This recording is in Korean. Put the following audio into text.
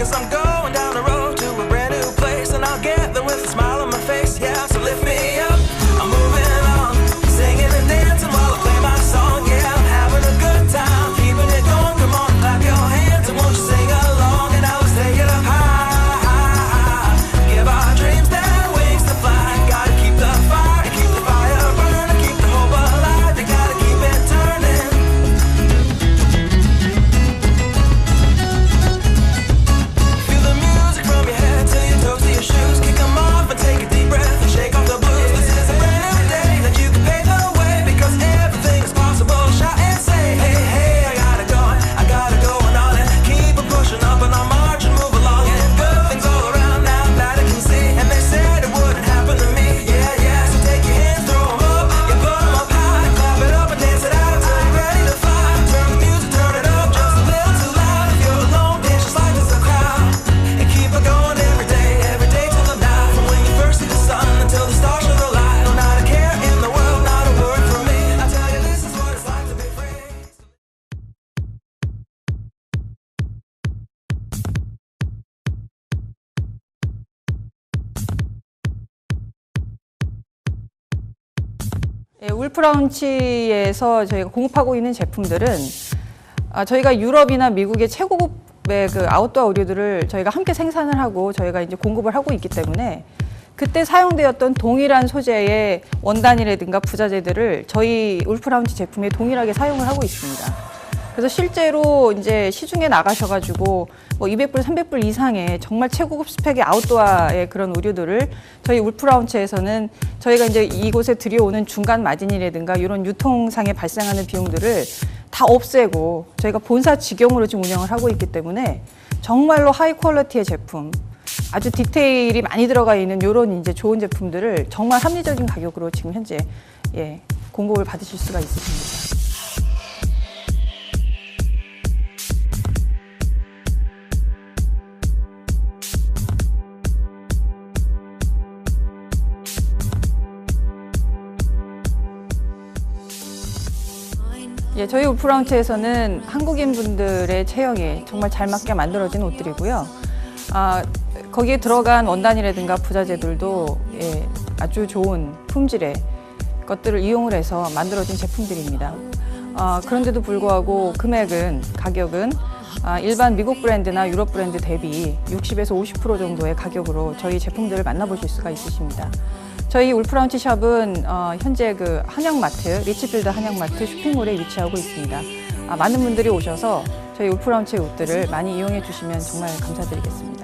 cause I'm gone. 예, 울프라운치에서 저희가 공급하고 있는 제품들은 아, 저희가 유럽이나 미국의 최고급의 그 아웃도어 의류들을 저희가 함께 생산을 하고 저희가 이제 공급을 하고 있기 때문에 그때 사용되었던 동일한 소재의 원단이라든가 부자재들을 저희 울프라운치 제품에 동일하게 사용을 하고 있습니다. 그래서 실제로 이제 시중에 나가셔가지고 뭐 200불, 300불 이상의 정말 최고급 스펙의 아웃도어의 그런 의류들을 저희 울프라운치에서는 저희가 이제 이곳에 들여오는 중간 마진이라든가 이런 유통상에 발생하는 비용들을 다 없애고 저희가 본사 직영으로 지금 운영을 하고 있기 때문에 정말로 하이 퀄리티의 제품 아주 디테일이 많이 들어가 있는 이런 이제 좋은 제품들을 정말 합리적인 가격으로 지금 현재 예, 공급을 받으실 수가 있으십니다. 예, 저희 울프라운치에서는 한국인 분들의 체형에 정말 잘 맞게 만들어진 옷들이고요. 아, 거기에 들어간 원단이라든가 부자재들도 예, 아주 좋은 품질의 것들을 이용을 해서 만들어진 제품들입니다. 아, 그런데도 불구하고 금액은 가격은 아, 일반 미국 브랜드나 유럽 브랜드 대비 60에서 50% 정도의 가격으로 저희 제품들을 만나보실 수가 있으십니다. 저희 울프라운치 샵은 어, 현재 그 한양마트, 리치필드 한양마트 쇼핑몰에 위치하고 있습니다. 아, 많은 분들이 오셔서 저희 울프라운치 옷들을 많이 이용해 주시면 정말 감사드리겠습니다.